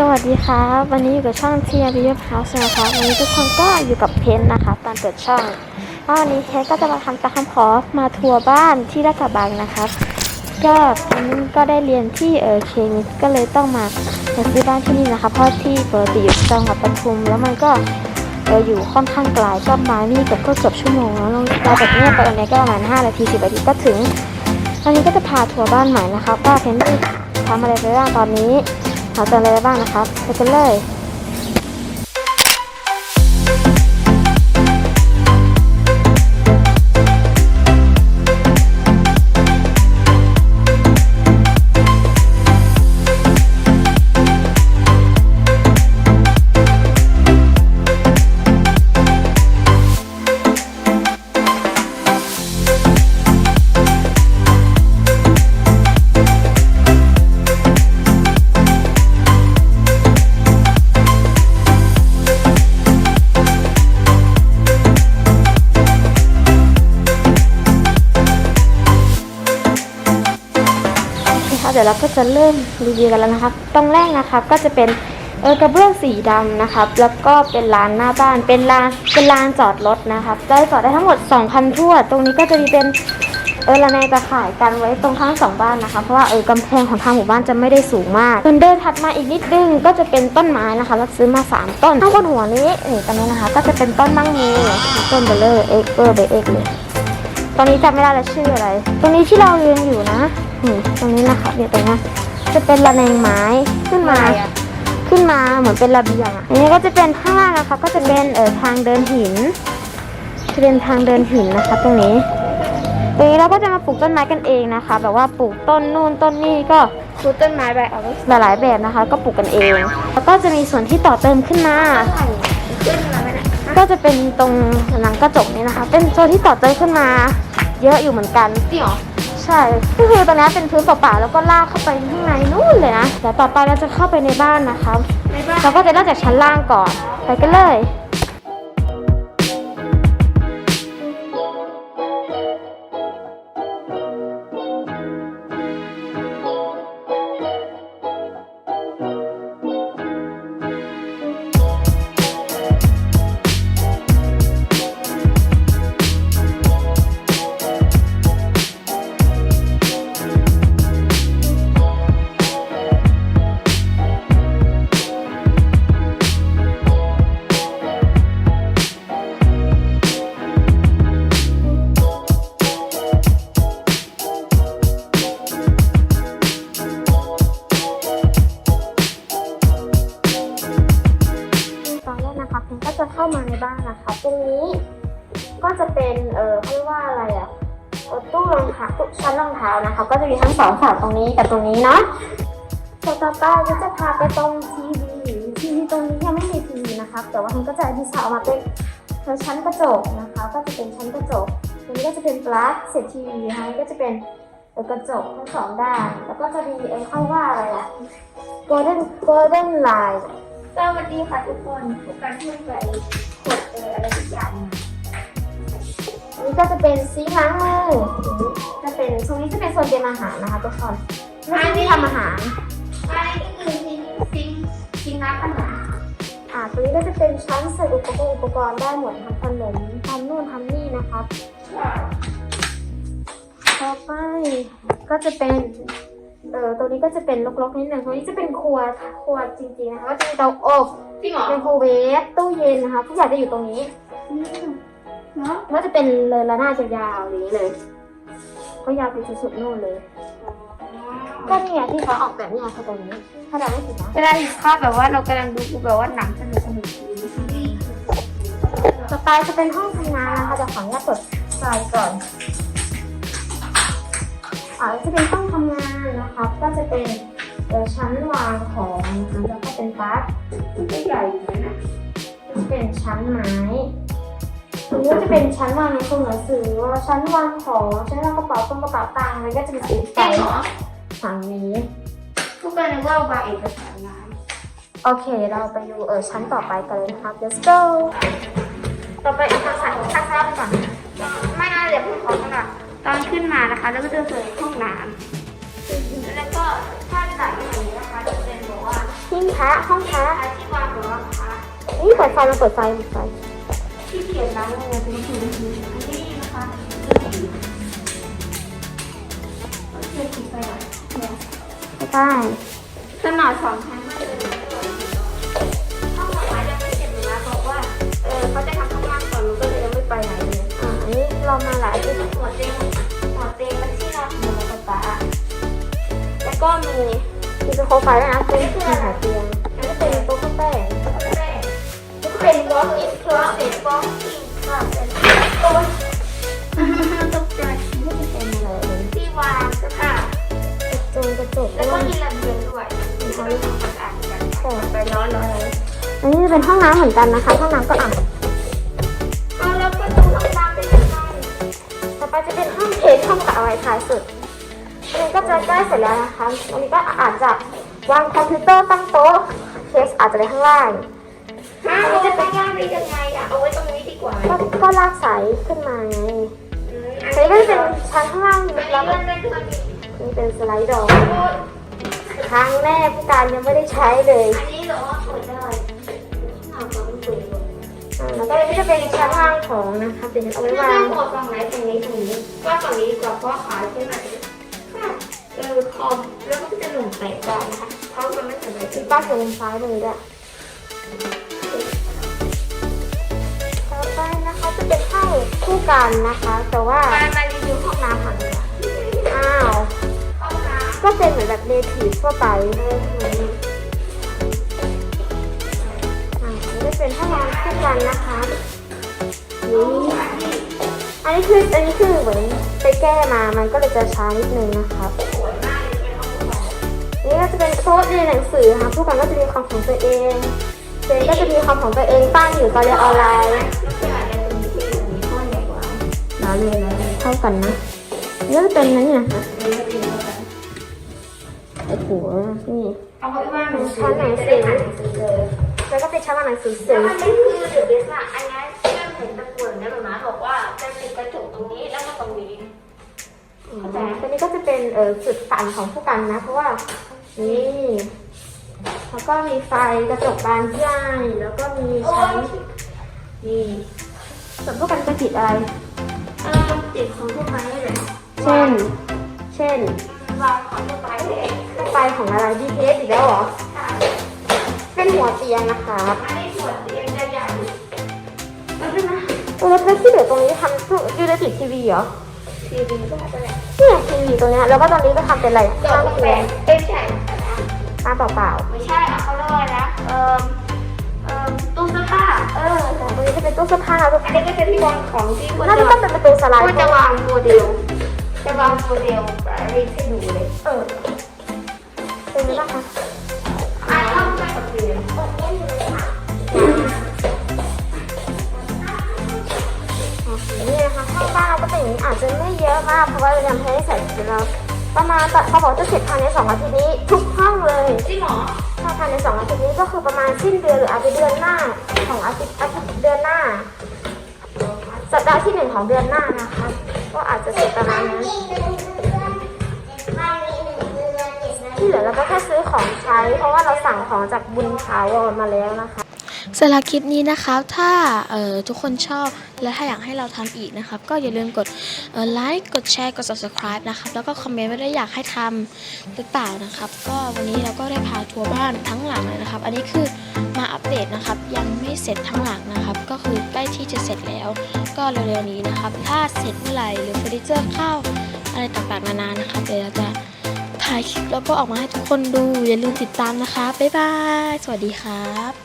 สวัสดีครับ วันนี้อยู่กับช่องเทียร์บิวเฮาส์นะครับวันนี้ทุกคนก็อยู่กับเพนนะคะตอนเปิดช่องวันนี้เพนก็จะมาทำการคำขอมาทัวร์บ้านที่ลาดกระบังนะครับก็เพนก็ได้เรียนที่เออเคมีก็เลยต้องมาซื้อบ้านที่นี่นะคะเพราะที่ปกติอยู่จังหวัดปทุม แล้วมันก็เอออยู่ค่อนข้างไกลก็มานี่เกือบก็เกือบชั่วโมงแล้วเราจากเนี้ยไปอันนี้ก็ประมาณ5นาที10นาทีก็ถึงวันนี้ก็จะพาทัวร์บ้านใหม่นะครับว่าเพนทำอะไรไปบ้างตอนนี้ หาเจออะไรบ้างนะครับไปกันเลย เดี๋ยวเราก็จะเริ่มรีวิวกันแล้วนะครับตรงแรกนะครับก็จะเป็นเออกระเบื้องสีดำนะครับ แล้วก็เป็นลานหน้าบ้าน เป็นลานเป็นลานจอดรถนะครับได้จอดได้ทั้งหมด2คันทั่ว ตรงนี้ก็จะมีเป็นเออระแนงตะข่ายกันไว้ตรงทั้งสองบ้านนะคะ เพราะว่าเออกำแพงของทางหมู่บ้านจะไม่ได้สูงมากส่วนเดินถัดมาอีกนิดนึงก็จะเป็นต้นไม้นะคะเราซื้อมาสามต้นข้างบนหัวนี้นี่ตรงนี้นะคะ ก็จะเป็นต้นมั่งมีต้นเบลเลอร์เอ็กเบอร์เบเอ็กเลย ตอนนี้จำไม่ได้แล้วชื่ออะไร ตรงนี้ที่เราเรียนอยู่นะนี่ตรงนี้นะคะเนี่ยตรงนี้จะเป็นระแนงไม้ขึ้นมาขึ้นมาเหมือนเป็นระเบียงอะอันนี้ก็จะเป็นข้างล่างนะคะก็จะเป็นเอ่อทางเดินหิน จะเป็นทางเดินหินนะคะ ตรงนี้ ตรงนี้เราก็จะมาปลูกต้นไม้กันเองนะคะ แบบว่าปลูกต้นนู่นต้นนี่ก็ปลูกต้นไม้ใบออกหลายๆแบบนะคะ ก็ปลูกกันเอง แล้วก็จะมีส่วนที่ต่อเติมขึ้นมา ขึ้นมาไหมนะ ก็จะเป็นตรงหนังกระจกนี้นะคะ เป็นโซนที่ต่อเติมขึ้นมา เยอะอยู่เหมือนกันจริงเหรอใช่ก็คือตรงนี้เป็นพื้นเปล่าๆแล้วก็ลากเข้าไปข้างในนู่นเลยนะเดี๋ยวต่อไปเราจะเข้าไปในบ้านนะคะในบ้านเราก็จะเริ่มจากชั้นล่างก่อนไปกันเลย ออเขาเรียกว่าอะไรอะเอ่อตู้รองเท้าตู้ชั้นรองเท้านะคะ ก็จะมีทั้งสองฝั่งตรงนี้กับตรงนี้เนาะต่อไปก็จะพาไปตรงทีวีทีวีตรงนี้ยังไม่มีทีวีนะคะแต่ว่ามันก็จะดีไซน์ออกมาเป็นชั้นกระจกนะคะ ก็จะเป็นชั้นกระจกตรงนี้ก็จะเป็นปลั๊กเสียบทีวีนะคะก็จะเป็นกระจกทั้งสองด้าน แล้วก็จะมีเออเขาว่าอะไรอะ golden golden line สวัสดีค่ะทุกคนทุกการที่ไปกดเอออะไรสักอย่าง นี้ก็จะเป็นซิงค์ล้างมือจะเป็นตรงนี้จะเป็นโซนเตรียมอาหารนะคะทุกคนไม่ใช่ที่ทำอาหารอันนี้ก็คือซิงซิงซิงน้ำขนมอ่าตรงนี้ก็จะเป็นชั้นใส่อุปกรณ์อุปกรณ์ได้หมดทำขนมทำนู่นทำนี่นะครับต่อไปก็จะเป็นเออตรงนี้ก็จะเป็นลกๆนิดหนึ่งตรงนี้จะเป็นครัวครัวจริงๆนะคะก็จะมีเตาอบเป็นโคเวฟตู้เย็นนะคะทุกอย่างจะอยู่ตรงนี้ เนาะก็จะเป็นเลยระนาดยาวๆอย่างนี้เลย ก็ยาวไปสุดๆนู่นเลย ก็เนี่ยที่เขาออกแบบเนี่ยคือตรงนี้ ถ้าเราไม่ผิดนะเวลาที่ภาพแบบว่าเรากำลังดูแบบว่าหนังสนุกสนุกอยู่ซีรีส์ต่อไปจะเป็นห้องทำงานนะคะจะขออนุญาตเปิดไฟก่อนอ่าจะเป็นห้องทำงานนะคะ ก็จะเป็นเอ่อชั้นวางของนะคะแล้วก็เป็นปลั๊กมันก็ใหญ่อยู่นะจะเป็นชั้นไม้ต รงนี้ก็จะเป็นชั้นวางในตัวหนังสือว่าชั้นวางของชั้นวางกระเป๋าตรงกระเป๋าตังค์อะไรก็จะมีสีจใสริงเหรอฝั่งนี้ทุกคนนึกว่าบางเอกสารงานโอเค เราไปดูเออชั้นต่อไปกันเลยนะครับ let's go ต่อไปอีกทางซ้ายทางซ้ายไปก่อนไม่น่าเดี๋ยวผมขอขนาดตอนขึ้นมานะคะ แล้วก็จะเจอห้องน้ำแล้วก็ถ้าจากอย่างนี้นะคะจะเป็นบอกว่าหิ้งพระห้องพระอาที่วางของราคานี่เปิดไฟมาเปิดไฟเปิดไฟ ที่เขียนร้านอะไรเป็นสีอันนี้นะคะเขียนสีไปหน่อยเนี่ยใช่ขนาดสองชั้นเลยห้องหมอยังไม่เสร็จเลยนะบอกว่าเออเขาจะทำข้างล่างก่อนหนูก็เลยยังไม่ไปไหนเลยอ่าอันนี้เรามาหลายที่หัวเตียงหัวเตียงมันที่นอนของหนูกับป๊าแล้วก็มีมีเป็นโคมไฟด้วยนะเป็นที่หาเตียง เป็นวอล์กอินคลอสเซ็ตวอล์กอินคลอสเซ็ตโอ้ยตกใจนี่จะเป็นอะไรเอ่ยที่วางเสื้อผ้ากระจงกระจกแล้วก็ด้วยมีระเบียงด้วยเขาทำความสะอาดกันไปร้อนร้อนเลยอันนี้เป็นห้องน้ำเหมือนกันนะคะ ห้องน้ำก็อ่างเอาแล้วก็ดูห้องน้ำเป็นยังไงต่อไปจะเป็นห้องเทสห้องกับอะไรท้ายสุดอันนี้ก็จะใกล้เสร็จแล้วนะคะอันนี้ก็อาจจะวางคอมพิวเตอร์ตั้งโต๊ะเคสอาจจะไว้ข้างล่าง ฮะเราจะไปย่างได้ยังไงอะเอาไว้ตรงนี้ดีกว่าก็ก็ลากสายขึ้นมาไงอืมอันนี้ก็จะเป็นชั้นข้างล่างอันนี้แล้วก็มันเป็นตัวนี้นี่เป็นสไลด์ดอกโอ้ยครั้งแรกผู้การยังไม่ได้ใช้เลยอันนี้เหรอเปิดได้หน้าก็ไม่เปิดเลยอ่าแล้วก็อันนี้จะเป็นชั้นวางของนะคะเป็นเอาไว้ไม่วาว่างงหัวฝั่งไหนฝั่งนี้ฝั่งนี้ว่าฝั่งนี้ดีกว่าเพราะขาใช่ไหมค่ะเออคอมแล้วก็จะหนุ่มแตกได้นะคะเพราะมันไม่สบายมีป้าเขียนมุมซ้ายมือด้วย กันนะคะ แต่ว่ามามารีวิวห้องน้ำก่อนดีกว่าอ้าวห้องน้ก็เป็นเหมือนแบบเนทีฟทั่วไปเออเหมือนอ่าอันนี้เป็นห้องนอนคู่กันนะคะนี่อันนี้คืออันนี้คือเหมือนไปแก้มามันก็เลยจะช้านิดนึงนะครับนี่ก็จะเป็นโต๊ะเรียนหนังสือค่ะผู้กันก็จะมีคอมของตัวเองเจนก็จะมีคอมของตัวเองตั้งอยู่ตอนเรียนออนไลน์ เราเรียนเท่ากันนะนี่ก็จะเป็นนั่นเนี่ยค่ะเออเป็นเท่ากันโอ้โหนี่เอาไว้ว่าหนังสือหนังสือแล้วก็เป็นชั้นวาหนังสือแล้วออันนี้คือเดี๋ยวเบสอะอันนี้ที่เราเห็นตะกรุดนะหนูนะบอกว่าจะติดกระจกตรงนี้แล้วก็ตรงนี้อืมตัวนี้ก็จะเป็นเออจุดฝันของผู้กันนะ เพราะว่านี่แล้วก็มีไฟกระจกบานใหญ่แล้วก็มีชั้นนี่ส่วนผู้กันจะติดอะไร ติดของทั่วไปเลยเช่น เช่นวางของทั่วไปเลยไฟของอะไร BTS อีกแล้วเหรอ เป็นหัวเตียงนะคะอันนี้ส่วนเตียงจะใหญ่แล้วเป็นนะเออแล้วที่เหลือตรงนี้ทำตู้ยูนิติทีวีเหรอทีวีก็ไม่เป็นไรเนี่ยทีวีตรงเนี้ยแล้วก็ตอนนี้ก็ทำเป็นอะไรดอกข้างแหวเตียงนเอ้ยใช่ข้างเปล่าไม่ใช่เอาเขาเรียกว่าอะไรนะเอ่อเอ่อตู้เสื้อผ้าๆเออแต่ตรงนี้จะเป็นตู้เสื้อผ้าทุกอันนี้ก็จะที่วางของที่ควรน่าจะจะต้อง เป็นประตูสไลด์ควรจะวางโมเดล จะวางโมเดลอะไรให้ดูเลย เออ เป็นไหมล่ะคะอ่าเข้าไปกับเตียงโอเคนี่นะคะห้องบ้านเราก็เป็นอย่างนี้อาจจะไม่เยอะมาก เพราะว่าเรายังไม่ได้เสร็จเดี๋ยวเราประมาณแต่เขาบอกจะเสร็จภายในสองอาทิตย์นี้ ทุกห้องเลยจริงเหรอถ้าภายในสองอาทิตย์นี้ก็คือประมาณสิ้นเดือนหรืออาจจะเดือนหน้าของอาทิตย์อาทิตย์เดือนหน้า สัปดาห์ที่หนึ่งของเดือนหน้านะคะ ก็อาจจะเสร็จประมาณนั้นที่เหลือเราก็แค่ซื้อของใช้ เพราะว่าเราสั่งของจากบุญถาวรมาแล้วนะคะสำหรับคลิปนี้นะครับถ้าออทุกคนชอบและถ้าอยากให้เราทำอีกนะครับ ก็อย่าลืมกดไลค์กดแชร์กด subscribe นะครับ แล้วก็คอมเมนต์ไว้ด้วยอยากให้ทำหรือเปล่านะครับ ก็วันนี้เราก็ได้พาทัวร์บ้านทั้งหลังเลยนะครับ อันนี้คือมาอัปเดตนะครับ ยังไม่เสร็จทั้งหลังนะครับ ก็คือ ที่จะเสร็จแล้ว ก็เร็วๆนี้นะครับ ถ้าเสร็จเมื่อไหร่หรือเฟอร์นิเจอร์เข้าอะไรต่างๆนานานะครับเดี๋ยวเราจะถ่ายคลิปแล้วก็ออกมาให้ทุกคนดูอย่าลืมติดตามนะคะบ๊ายบายสวัสดีครับ